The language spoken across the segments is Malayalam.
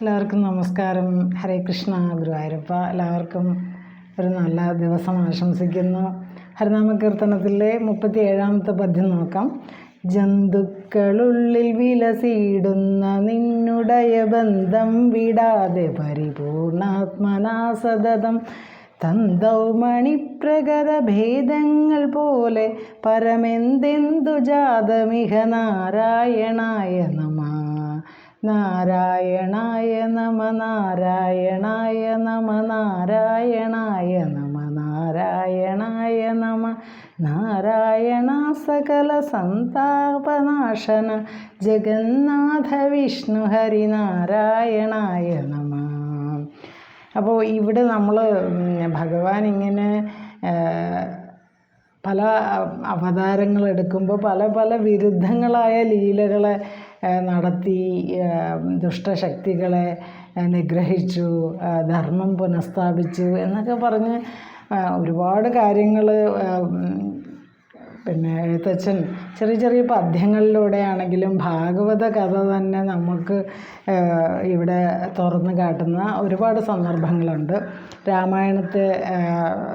എല്ലാവർക്കും നമസ്കാരം. ഹരേ കൃഷ്ണ ഗുരുവായൂരപ്പ. എല്ലാവർക്കും ഒരു നല്ല ദിവസം ആശംസിക്കുന്നു. ഹരിനാമ കീർത്തനത്തിലെ മുപ്പത്തി ഏഴാമത്തെ പദ്യം നോക്കാം. ജന്തുക്കളുള്ളിൽ വിലസിടുന്ന നിന്നുടയ ബന്ധം വിടാതെ പരിപൂർണാത്മനാ സതതം തന്തൗ ഭേദങ്ങൾ പോലെ പരമെന്തെന്തു ജാതമിഹ നാരായണായ നമ നാരായണായ നമ നാരായണായ നമ നാരായണായ നമ നാരായണായ നമ നാരായണ സകല സന്താപനാശന ജഗന്നാഥ വിഷ്ണു ഹരി നാരായണായ നമ. അപ്പോൾ ഇവിടെ നമ്മൾ ഭഗവാൻ ഇങ്ങനെ പല അവതാരങ്ങൾ എടുക്കുമ്പോൾ പല പല വിരുദ്ധങ്ങളായ ലീലകളെ നടത്തി ദുഷ്ടശക്തികളെ നിഗ്രഹിച്ചു ധർമ്മം പുനഃസ്ഥാപിച്ചു എന്നൊക്കെ പറഞ്ഞ് ഒരുപാട് കാര്യങ്ങൾ പിന്നെ എഴുത്തച്ഛൻ ചെറിയ ചെറിയ പദ്യങ്ങളിലൂടെയാണെങ്കിലും ഭാഗവത കഥ തന്നെ നമുക്ക് ഇവിടെ തുറന്നു കാട്ടുന്ന ഒരുപാട് സന്ദർഭങ്ങളുണ്ട്. രാമായണത്തെ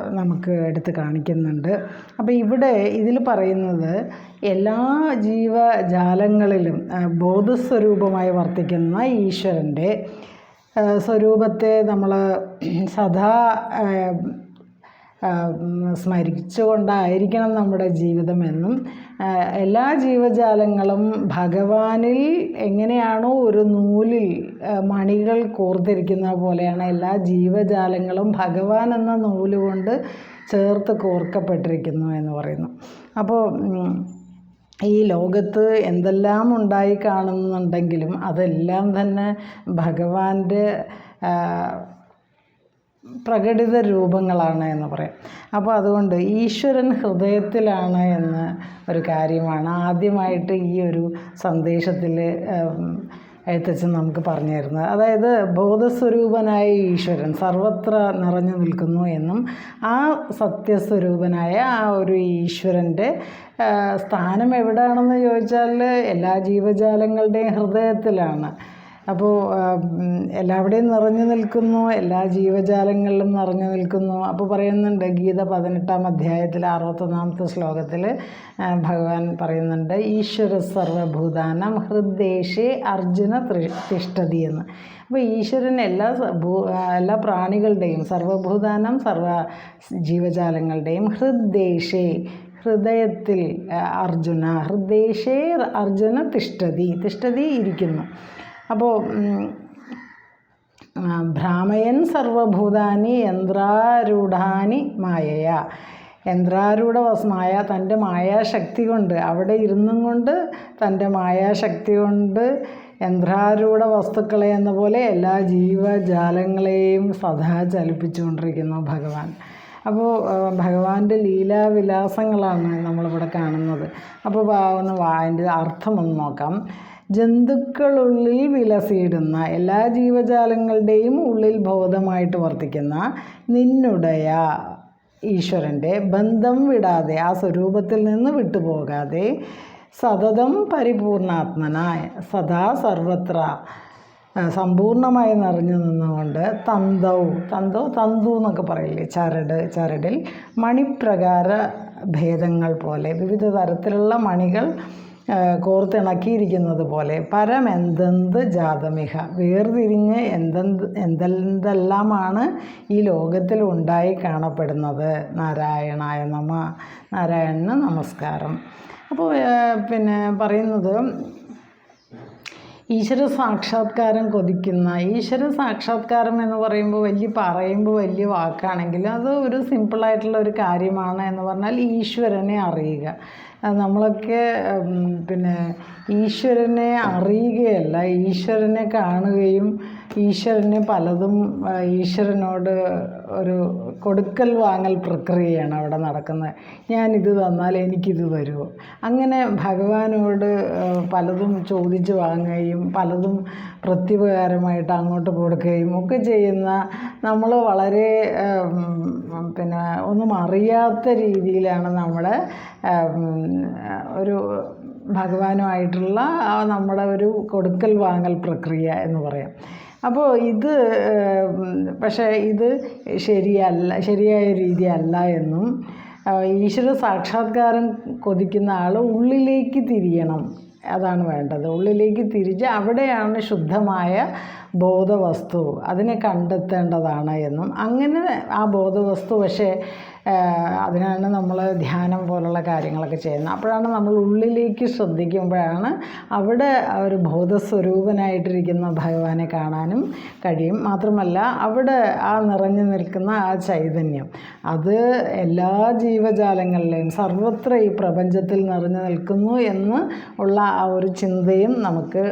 നമുക്ക് എടുത്ത് കാണിക്കുന്നുണ്ട്. അപ്പോൾ ഇവിടെ ഇതിൽ പറയുന്നത് എല്ലാ ജീവജാലങ്ങളിലും ബോധസ്വരൂപമായി വർത്തിക്കുന്ന ഈശ്വരന്റെ സ്വരൂപത്തെ നമ്മൾ സദാ സ്മരിച്ചുകൊണ്ടായിരിക്കണം നമ്മുടെ ജീവിതമെന്നും എല്ലാ ജീവജാലങ്ങളും ഭഗവാനിൽ എങ്ങനെയാണോ ഒരു നൂലിൽ മണികൾ കോർത്തിരിക്കുന്ന പോലെയാണ് എല്ലാ ജീവജാലങ്ങളും ഭഗവാൻ എന്ന നൂലുകൊണ്ട് ചേർത്ത് കോർക്കപ്പെട്ടിരിക്കുന്നു എന്ന് പറയുന്നു. അപ്പോൾ ഈ ലോകത്ത് എന്തെല്ലാം ഉണ്ടായി കാണുന്നുണ്ടെങ്കിലും അതെല്ലാം തന്നെ ഭഗവാന്റെ പ്രകടിത രൂപങ്ങളാണ് എന്ന് പറയാം. അപ്പോൾ അതുകൊണ്ട് ഈശ്വരൻ ഹൃദയത്തിലാണ് എന്ന ഒരു കാര്യമാണ് ആദ്യമായിട്ട് ഈ ഒരു സന്ദേശത്തിൽ എഴുത്തച്ഛൻ നമുക്ക് പറഞ്ഞു തരുന്നത്. അതായത് ബോധസ്വരൂപനായ ഈശ്വരൻ സർവത്ര നിറഞ്ഞു നിൽക്കുന്നു എന്നും ആ സത്യസ്വരൂപനായ ആ ഒരു ഈശ്വരന്റെ സ്ഥാനം എവിടെയാണെന്ന് ചോദിച്ചാൽ എല്ലാ ജീവജാലങ്ങളുടെയും ഹൃദയത്തിലാണ്. അപ്പോൾ എല്ലാവിടെയും നിറഞ്ഞു നിൽക്കുന്നു എല്ലാ ജീവജാലങ്ങളിലും നിറഞ്ഞു നിൽക്കുന്നു. അപ്പോൾ പറയുന്നുണ്ട് ഗീത പതിനെട്ടാം അധ്യായത്തിൽ അറുപത്തൊന്നാമത്തെ ശ്ലോകത്തിൽ ഭഗവാൻ പറയുന്നുണ്ട് ഈശ്വര സർവഭൂതാനം ഹൃദ്ദേശേ അർജുന തിഷ്ടതി എന്ന്. അപ്പോൾ ഈശ്വരൻ എല്ലാ ഭൂ- എല്ലാ പ്രാണികളുടെയും സർവഭൂതാനം സർവ ജീവജാലങ്ങളുടെയും ഹൃദ്ദേശേ ഹൃദയത്തിൽ അർജുന ഹൃദ്ദേശേ അർജുന തിഷ്ഠതി തിഷ്ഠതി ഇരിക്കുന്നു. അപ്പോൾ ഭ്രാമയൻ സർവഭൂതാനി യന്ത്രാരൂഢാനി മായയ. യന്ത്രാരൂഢ മായ തന്റെ മായാശക്തി കൊണ്ട് അവിടെ ഇരുന്നും കൊണ്ട് തന്റെ മായാശക്തി കൊണ്ട് യന്ത്രാരൂഢ വസ്തുക്കളെ എന്ന പോലെ എല്ലാ ജീവജാലങ്ങളെയും സദാ ചലിപ്പിച്ചുകൊണ്ടിരിക്കുന്നു ഭഗവാൻ. അപ്പോൾ ഭഗവാന്റെ ലീലാവിലാസങ്ങളാണ് നമ്മളിവിടെ കാണുന്നത്. അപ്പോൾ അതിന്റെ അർത്ഥം ഒന്ന് നോക്കാം. ജന്തുക്കളുള്ളിൽ വിലസിയിടുന്ന എല്ലാ ജീവജാലങ്ങളുടെയും ഉള്ളിൽ ബോധമായിട്ട് വർത്തിക്കുന്ന നിന്നുടയ ഈശ്വരന്റെ ബന്ധം വിടാതെ ആ സ്വരൂപത്തിൽ നിന്ന് വിട്ടുപോകാതെ സതതം പരിപൂർണാത്മനായ സദാ സർവത്ര സമ്പൂർണമായി നിറഞ്ഞു നിന്നുകൊണ്ട് തന്തൗ തന്തോ തന്തു എന്നൊക്കെ പറയില്ലേ? ചരട് ചരടിൽ മണിപ്രകാര ഭേദങ്ങൾ പോലെ വിവിധ തരത്തിലുള്ള മണികൾ കോർത്തിണക്കിയിരിക്കുന്നത് പോലെ പരമെന്തെന്ത് ജാതമിഹ? വേർതിരിഞ്ഞ് എന്തെന്ത് എന്തെന്തെല്ലാമാണ് ഈ ലോകത്തിൽ ഉണ്ടായി കാണപ്പെടുന്നത്? നാരായണായ നമ നാരായണന് നമസ്കാരം. അപ്പോൾ പിന്നെ പറയുന്നത് ഈശ്വര സാക്ഷാത്കാരം കൊതിക്കുന്ന ഈശ്വര സാക്ഷാത്കാരം എന്ന് പറയുമ്പോൾ വലിയ പറയുമ്പോൾ വലിയ വാക്കാണെങ്കിലും അത് ഒരു സിമ്പിളായിട്ടുള്ള ഒരു കാര്യമാണ് എന്ന് പറഞ്ഞാൽ ഈശ്വരനെ അറിയുക. നമ്മളൊക്കെ പിന്നെ ഈശ്വരനെ അറിയുകയല്ല. ഈശ്വരനെ കാണുകയും ഈശ്വരനെ പലതും ഈശ്വരനോട് ഒരു കൊടുക്കൽ വാങ്ങൽ പ്രക്രിയയാണ് അവിടെ നടക്കുന്നത്. ഞാനിത് തന്നാൽ എനിക്കിത് തരുമോ? അങ്ങനെ ഭഗവാനോട് പലതും ചോദിച്ച് വാങ്ങുകയും പലതും പ്രത്യുപകാരമായിട്ട് അങ്ങോട്ട് കൊടുക്കുകയും ഒക്കെ ചെയ്യുന്ന നമ്മൾ വളരെ പിന്നെ ഒന്നും അറിയാത്ത രീതിയിലാണ് നമ്മൾ ഒരു ഭഗവാനുമായിട്ടുള്ള നമ്മുടെ ഒരു കൊടുക്കൽ വാങ്ങൽ പ്രക്രിയ എന്ന് പറയാം. അപ്പോൾ ഇത് പക്ഷേ ഇത് ശരിയല്ല ശരിയായ രീതിയല്ല എന്നും ഈശ്വര സാക്ഷാത്കാരം കൊതിക്കുന്ന ആൾ ഉള്ളിലേക്ക് തിരിയണം. അതാണ് വേണ്ടത്. ഉള്ളിലേക്ക് തിരിച്ച് അവിടെയാണ് ശുദ്ധമായ ബോധവസ്തു. അതിനെ കണ്ടെത്തേണ്ടതാണ് എന്നും. അങ്ങനെ ആ ബോധവസ്തു പക്ഷേ അതിനാണ് നമ്മൾ ധ്യാനം പോലുള്ള കാര്യങ്ങളൊക്കെ ചെയ്യുന്നത്. അപ്പോഴാണ് നമ്മൾ ഉള്ളിലേക്ക് ശ്രദ്ധിക്കുമ്പോഴാണ് അവിടെ ഒരു ബോധസ്വരൂപനായിട്ടിരിക്കുന്ന ഭഗവാനെ കാണാനും കഴിയും. മാത്രമല്ല അവിടെ ആ നിറഞ്ഞു നിൽക്കുന്ന ആ ചൈതന്യം അത് എല്ലാ ജീവജാലങ്ങളിലെയും സർവത്ര ഈ പ്രപഞ്ചത്തിൽ നിറഞ്ഞു നിൽക്കുന്നു എന്ന് ഉള്ള ആ ഒരു ചിന്തയും നമുക്ക്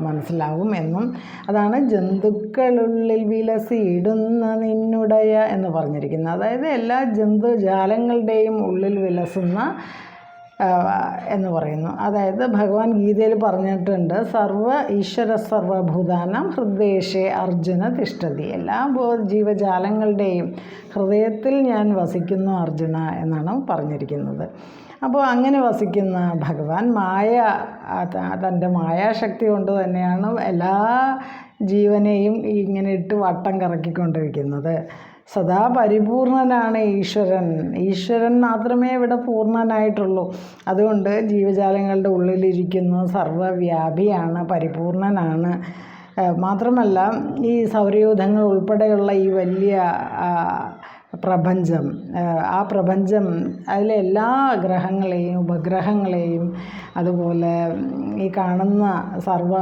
മനസ്സിലാവും എന്നും അതാണ് ജന്തുക്കളുള്ളിൽ വിലസിയിടുന്ന നിന്നുടയ എന്ന് പറഞ്ഞിരിക്കുന്നത്. അതായത് എല്ലാ ജന്തുജാലങ്ങളുടെയും ഉള്ളിൽ വിലസുന്ന എന്ന് പറയുന്നു. അതായത് ഭഗവാൻ ഗീതയിൽ പറഞ്ഞിട്ടുണ്ട് സർവ ഈശ്വര സർവഭൂതാനം ഹൃദയേഷേ അർജുന തിഷ്ഠതി. എല്ലാ ജീവജാലങ്ങളുടെയും ഹൃദയത്തിൽ ഞാൻ വസിക്കുന്നു അർജുന എന്നാണ് പറഞ്ഞിരിക്കുന്നത്. അപ്പോൾ അങ്ങനെ വസിക്കുന്ന ഭഗവാൻ മായ തന്റെ മായാശക്തി കൊണ്ട് തന്നെയാണ് എല്ലാ ജീവനെയും ഇങ്ങനെ ഇട്ട് വട്ടം കറക്കിക്കൊണ്ടിരിക്കുന്നത്. സദാ പരിപൂർണനാണ് ഈശ്വരൻ. ഈശ്വരൻ മാത്രമേ ഇവിടെ പൂർണനായിട്ടുള്ളൂ അതുകൊണ്ട് ജീവജാലങ്ങളുടെ ഉള്ളിലിരിക്കുന്നു സർവവ്യാപിയാണ് പരിപൂർണനാണ്. മാത്രമല്ല ഈ സൗരയൂഥങ്ങൾ ഉൾപ്പെടെയുള്ള ഈ വലിയ പ്രപഞ്ചം. ആ പ്രപഞ്ചം അതിലെ എല്ലാ ഗ്രഹങ്ങളെയും ഉപഗ്രഹങ്ങളെയും അതുപോലെ ഈ കാണുന്ന സർവ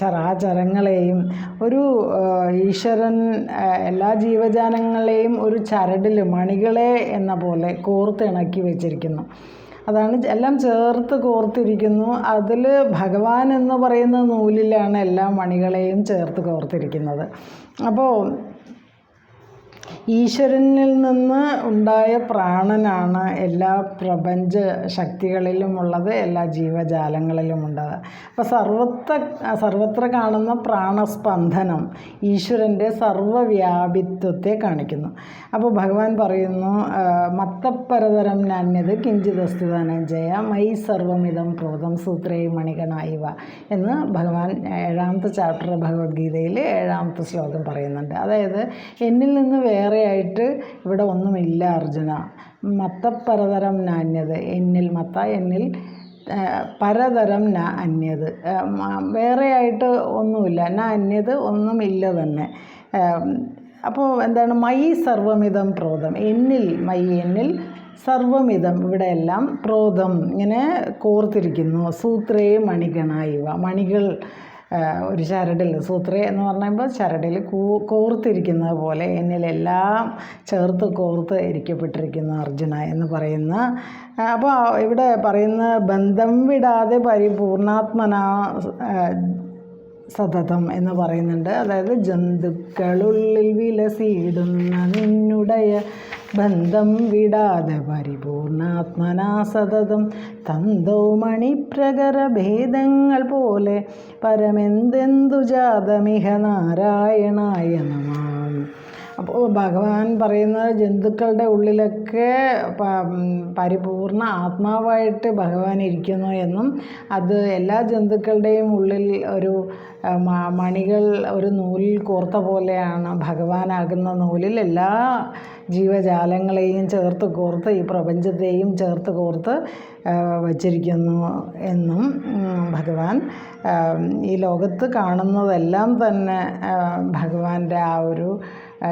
ചരാചരങ്ങളെയും ഒരു ഈശ്വരൻ എല്ലാ ജീവജാലങ്ങളെയും ഒരു ചരടിൽ മണികളെ എന്ന പോലെ കോർത്തിണക്കി വെച്ചിരിക്കുന്നു. അതാണ് എല്ലാം ചേർത്ത് കോർത്തിരിക്കുന്നു. അതിൽ ഭഗവാൻ എന്ന് പറയുന്ന നൂലിലാണ് എല്ലാ മണികളെയും ചേർത്ത് കോർത്തിരിക്കുന്നത്. അപ്പോൾ ഈശ്വരനിൽ നിന്ന് ഉണ്ടായ പ്രാണനാണ് എല്ലാ പ്രപഞ്ച ശക്തികളിലും ശക്തികളിലുമുള്ളത് എല്ലാ ജീവജാലങ്ങളിലും ജീവജാലങ്ങളിലുമുള്ളത് അപ്പോൾ സർവത്ര സർവത്ര കാണുന്ന പ്രാണസ്പന്ദനം ഈശ്വരന്റെ സർവവ്യാപിത്വത്തെ കാണിക്കുന്നു. അപ്പോൾ ഭഗവാൻ പറയുന്നു മത്തപ്പരതരം നാന്യത് കിഞ്ചിതസ്തു ധനഞ്ജയ മൈ സർവമിതം പ്രോതം സൂത്രേ മണികണായിവ എന്ന് ഭഗവാൻ ഏഴാമത്തെ ചാപ്റ്റർ ഭഗവത്ഗീതയിൽ ഏഴാമത്തെ ശ്ലോകം പറയുന്നുണ്ട്. അതായത് എന്നിൽ നിന്ന് വേറെയായിട്ട് ഇവിടെ ഒന്നുമില്ല അർജുന. മത്തപ്പരതരം നാന്യത് എന്നിൽ മത്ത എന്നിൽ പരതരം ന അന്യത്. വേറെയായിട്ട് ഒന്നുമില്ല. ന അന്യത് ഒന്നുമില്ല തന്നെ. അപ്പോൾ എന്താണ്? മൈ സർവമിതം പ്രോതം. എന്നിൽ മൈ എന്നിൽ സർവമിതം. ഇവിടെയെല്ലാം പ്രോതം. ഇങ്ങനെ കോർത്തിരിക്കുന്നു. സൂത്രേ മണികണായിവ മണികൾ ഒരു ചരടിൽ സൂത്രി എന്ന് പറയുമ്പോൾ ചരടിൽ കൂ കോർത്തിരിക്കുന്നത് പോലെ എന്നിലെല്ലാം ചേർത്ത് കോർത്ത് ഇരിക്കപ്പെട്ടിരിക്കുന്ന അർജുന എന്ന് പറയുന്ന അപ്പോൾ ഇവിടെ പറയുന്ന ബന്ധം വിടാതെ പരിപൂർണാത്മന സതതം എന്ന് പറയുന്നുണ്ട്. അതായത് ജന്തുക്കളുള്ളിൽ വിലസിയിടുന്ന നിന്നുടയ ബന്ധം വിടാതെ പരിപൂർണാത്മനാ തന്തോ മണിപ്രകര ഭേദങ്ങൾ പോലെ പരമെന്തെന്തു ജാതമിഹ നാരായണായ നമാം. അപ്പോൾ ഭഗവാൻ പറയുന്നത് ജന്തുക്കളുടെ ഉള്ളിലൊക്കെ പരിപൂർണ ആത്മാവായിട്ട് ഭഗവാൻ ഇരിക്കുന്നു എന്നും അത് എല്ലാ ജന്തുക്കളുടെയും ഉള്ളിൽ ഒരു മണികൾ ഒരു നൂലിൽ കോർത്ത പോലെയാണ് ഭഗവാനാകുന്ന നൂലിൽ എല്ലാ ജീവജാലങ്ങളെയും ചേർത്ത് കോർത്ത് ഈ പ്രപഞ്ചത്തെയും ചേർത്ത് കോർത്ത് വച്ചിരിക്കുന്നു എന്നും ഭഗവാൻ ഈ ലോകത്ത് കാണുന്നതെല്ലാം തന്നെ ഭഗവാന്റെ ആ ഒരു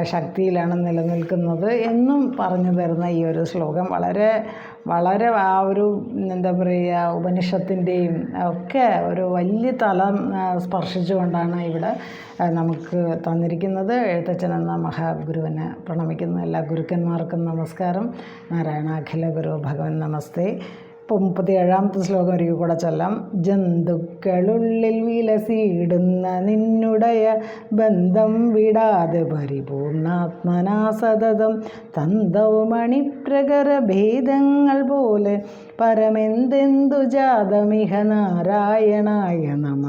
ശക്തിയിലാണ് നിലനിൽക്കുന്നത് എന്നും പറഞ്ഞു തരുന്ന ഈ ഒരു ശ്ലോകം. വളരെ വളരെ ആ ഒരു എന്താ പറയുക ഉപനിഷത്തിന്റെയും ഒക്കെ ഒരു വലിയ തലം സ്പർശിച്ചുകൊണ്ടാണ് ഇവിടെ നമുക്ക് തന്നിരിക്കുന്നത്. എഴുത്തച്ഛൻ എന്ന മഹാഗുരുവിനെ പ്രണമിക്കുന്ന എല്ലാ ഗുരുക്കന്മാർക്കും നമസ്കാരം. നാരായണ അഖില ഗുരു ഭഗവൻ നമസ്തേ. ഇപ്പോൾ മുപ്പത്തി ഏഴാമത്തെ ശ്ലോകം ഒരിക്കൽ കൂടെ ചൊല്ലാം. ജന്തുക്കളുള്ളിൽ വിലസിയിടുന്ന നിന്നുടയ ബന്ധം വിടാതെ പരിപൂർണാത്മനാ സതതം തന്തൗ മണിപ്രകര ഭേദങ്ങൾ പോലെ പരമെന്തെന്തു ജാതമിഹ നാരായണായ നമ.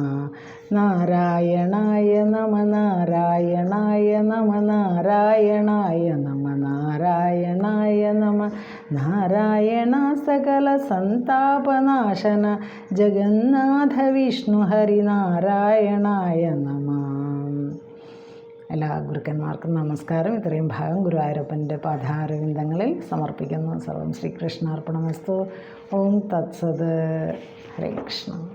നാരായണായ നമ നാരായണായ നമ നാരായണായ നമ നാരായണായ നമ. നാരായണ സകല സന്താപനാശന ജഗന്നാഥ വിഷ്ണു ഹരിനാരായണായ നമ. എല്ലാ ഗുരുക്കന്മാർക്കും നമസ്കാരം. ഇത്രയും ഭാഗം ഗുരുവായൂരപ്പന്റെ പാദാരവിന്ദങ്ങളിൽ സമർപ്പിക്കുന്നു. സർവം ശ്രീകൃഷ്ണാർപ്പണമസ്തു. ഓം തത്സത്. ഹരേ കൃഷ്ണ.